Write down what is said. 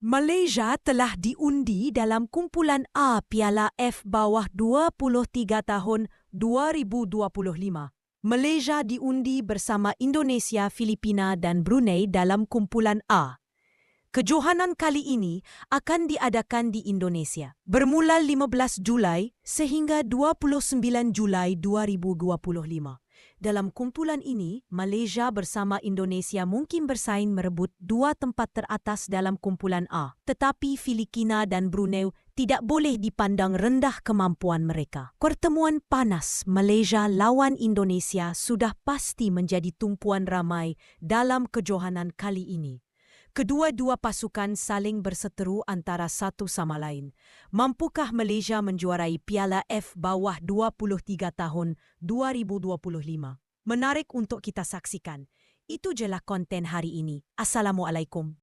Malaysia telah diundi dalam kumpulan A Piala F bawah 23 tahun 2025. Malaysia diundi bersama Indonesia, Filipina dan Brunei dalam kumpulan A. Kejohanan kali ini akan diadakan di Indonesia bermula 15 Julai sehingga 29 Julai 2025. Dalam kumpulan ini, Malaysia bersama Indonesia mungkin bersaing merebut dua tempat teratas dalam kumpulan A. Tetapi Filipina dan Brunei tidak boleh dipandang rendah kemampuan mereka. Pertemuan panas Malaysia lawan Indonesia sudah pasti menjadi tumpuan ramai dalam kejohanan kali ini. Kedua-dua pasukan saling berseteru antara satu sama lain. Mampukah Malaysia menjuarai Piala F bawah 23 tahun 2025? Menarik untuk kita saksikan. Itu jelah konten hari ini. Assalamualaikum.